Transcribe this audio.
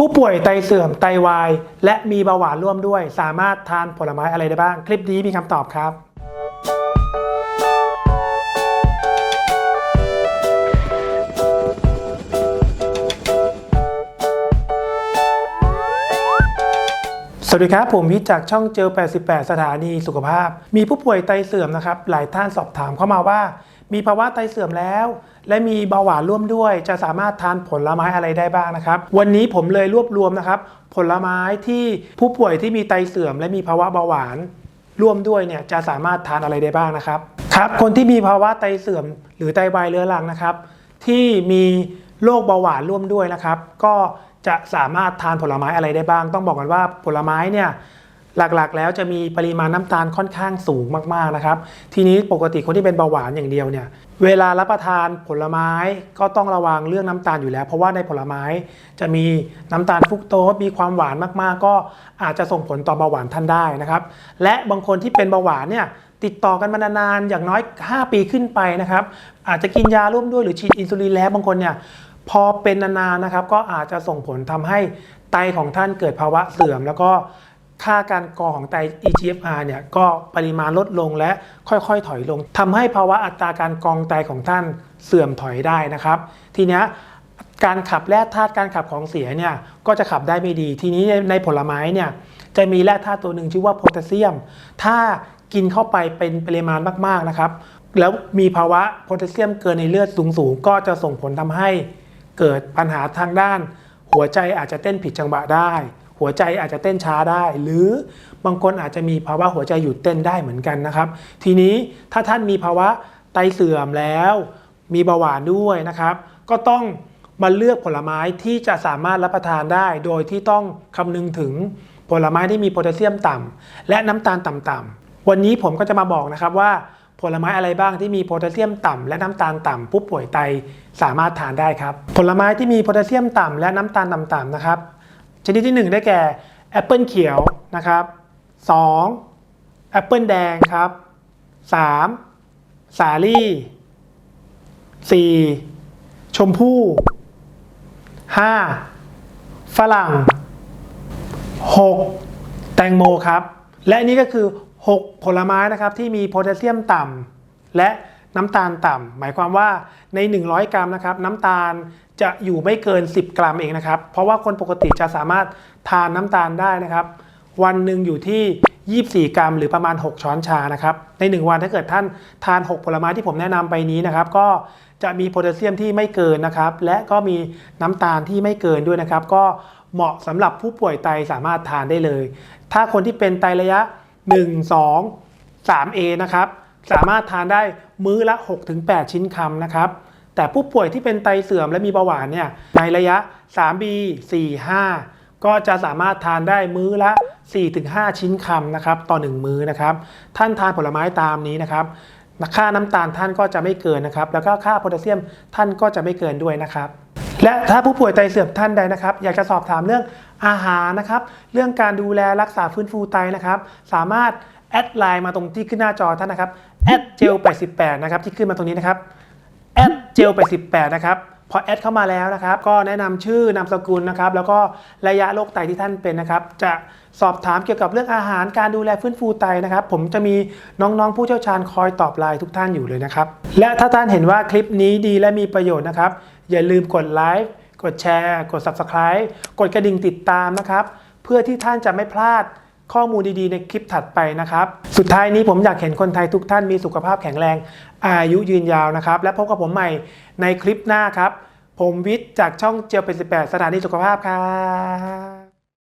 ผู้ป่วยไตเสื่อมไตวาย และมีเบาหวานร่วมด้วย สามารถทานผลไม้อะไรได้บ้าง คลิปนี้มีคำตอบครับสวัสดีครับ ผมพิจากช่องเจล88 สถานีสุขภาพ มีผู้ป่วยไตเสื่อมนะครับ หลายท่านสอบถามเข้ามาว่า มีภาวะไตเสื่อมแล้ว และมีเบาหวานร่วมด้วย จะสามารถทานผลไม้อะไรได้บ้างนะครับ วันนี้ผมเลยรวบรวมนะครับผลไม้ที่ผู้ป่วยที่มีไตเสื่อม และมีภาวะเบาหวานร่วมด้วยเนี่ยจะสามารถทานอะไรได้บ้างนะครับครับคนที่มีภาวะไตเสื่อม หรือไตวายเรื้อรังนะครับ ที่มีโรคเบาหวานร่วมด้วยนะครับ ก็จะสามารถทานผลไม้อะไรได้บ้าง ต้องบอกกันว่าผลไม้เนี่ย หลักๆ แล้วจะมีปริมาณน้ำตาลค่อนข้างสูงมากๆนะครับ ทีนี้ปกติคนที่เป็นเบาหวานอย่างเดียวเนี่ยเวลารับประทานผลไม้ก็ต้องระวังเรื่องน้ำตาลอยู่แล้ว เพราะว่าในผลไม้จะมีน้ำตาลฟุกโตสมีความหวานมากๆ ก็อาจจะส่งผลต่อเบาหวานท่านได้นะครับ และบางคนที่เป็นเบาหวานเนี่ยติดต่อกันมานานๆอย่างน้อย 5 ปีขึ้นไปนะครับ อาจจะกินยาร่วมด้วยหรือฉีดอินซูลินแล้วบางคนเนี่ยพอเป็นนานๆนะครับ ก็อาจจะส่งผลทำให้ไตของท่านเกิดภาวะเสื่อม แล้วก็ ค่าการกรองของไต eGFR เนี่ยก็ปริมาณลดลงและค่อยๆ ถอยลงทำให้ภาวะอัตราการกรองไตของท่านเสื่อมถอยได้นะครับ ทีนี้การขับแร่ธาตุการขับของเสียเนี่ยก็จะขับได้ไม่ดี ทีนี้ในในผลไม้เนี่ยจะมีแร่ธาตุตัวหนึ่งชื่อว่าโพแทสเซียม ถ้ากินเข้าไปเป็นปริมาณมากๆนะครับ แล้วมีภาวะโพแทสเซียมเกินในเลือดสูงๆ ก็จะส่งผลทำให้เกิดปัญหาทางด้าน หัวใจอาจจะเต้นผิดจังหวะได้ หัวใจอาจจะเต้นช้าได้ หรือบางคนอาจจะมีภาวะหัวใจหยุดเต้นได้เหมือนกันนะครับ ทีนี้ถ้าท่านมีภาวะไตเสื่อมแล้ว มีเบาหวานด้วยนะครับ ก็ต้องมาเลือกผลไม้ที่จะสามารถรับประทานได้ โดยที่ต้องคำนึงถึงผลไม้ที่มีโพแทสเซียมต่ำและน้ำตาลต่ำๆวันนี้ผมก็จะมาบอกนะครับว่าผลไม้อะไรบ้างที่มีโพแทสเซียมต่ำและน้ำตาลต่ำผู้ป่วยไตสามารถทานได้ครับ ผลไม้ที่มีโพแทสเซียมต่ำและน้ำตาลต่ำๆนะครับ ชนิดที่ 1 ได้แก่แอปเปิลเขียวนะครับ 2. แอปเปิลแดงครับ 3. สาลี่ 4. ชมพู่ 5. ฝรั่ง 6. แตงโมครับ และนี่ก็คือ 6 ผลไม้นะครับที่มีโพแทสเซียมต่ำและน้ำตาลต่ำหมายความว่าใน 100 กรัมนะครับน้ำตาล จะอยู่ไม่เกิน 10 กรัมเองนะครับ เพราะว่าคนปกติจะสามารถทานน้ำตาลได้นะครับ วันหนึ่งอยู่ที่ 24 กรัม หรือประมาณ 6 ช้อนชานะครับ ใน 1 วันถ้าเกิดท่านทาน 6 ผลไม้ที่ผมแนะนำไปนี้นะครับ ก็จะมีโพแทสเซียมที่ไม่เกินนะครับ และก็มีน้ำตาลที่ไม่เกินด้วยนะครับ ก็เหมาะสำหรับผู้ป่วยไตสามารถทานได้เลย ถ้าคนที่เป็นไตระยะ 1 2 3A นะครับ สามารถทานได้มื้อละ 6-8 ชิ้นคำนะครับ แต่ผู้ป่วยที่เป็นไตเสื่อมและมีเบาหวานเนี่ยในระยะ 3B 4 5 ก็จะสามารถทานได้มื้อละ 4-5 ชิ้นคำนะครับต่อ 1 มื้อนะครับ ท่านทานผลไม้ตามนี้นะครับค่าน้ำตาลท่านก็จะไม่เกินนะครับ แล้วก็ค่าโพแทสเซียมท่านก็จะไม่เกินด้วยนะครับ และถ้าผู้ป่วยไตเสื่อมท่านใดนะครับ อยากจะสอบถามเรื่องอาหารนะครับ เรื่องการดูแลรักษาฟื้นฟูไตนะครับ สามารถแอดไลน์มาตรงที่ขึ้นหน้าจอท่านนะครับแอดเจล88นะครับที่ขึ้นมาตรงนี้นะครับ เจลไป 18 นะครับพอแอดเข้ามาแล้วนะครับ ก็แนะนำชื่อนามสกุลนะครับ แล้วก็ระยะโรคไตที่ท่านเป็นนะครับ จะสอบถามเกี่ยวกับเรื่องอาหารการดูแลฟื้นฟูไตนะครับ ผมจะมีน้องๆ ผู้เชี่ยวชาญคอยตอบไลน์ทุกท่านอยู่เลยนะครับ และถ้าท่านเห็นว่าคลิปนี้ดีและมีประโยชน์นะครับ อย่าลืมกดไลค์กดแชร์ กด Subscribe กดกระดิ่งติดตามนะครับ เพื่อที่ท่านจะไม่พลาด ข้อมูลดีๆในคลิปถัดไปนะครับ สุดท้ายนี้ผมอยากเห็นคนไทยทุกท่านมีสุขภาพแข็งแรง อายุยืนยาวนะครับ และพบกับผมใหม่ในคลิปหน้าครับ ผมวิทย์จากช่องเจียวเป็น18สถานีสุขภาพครับ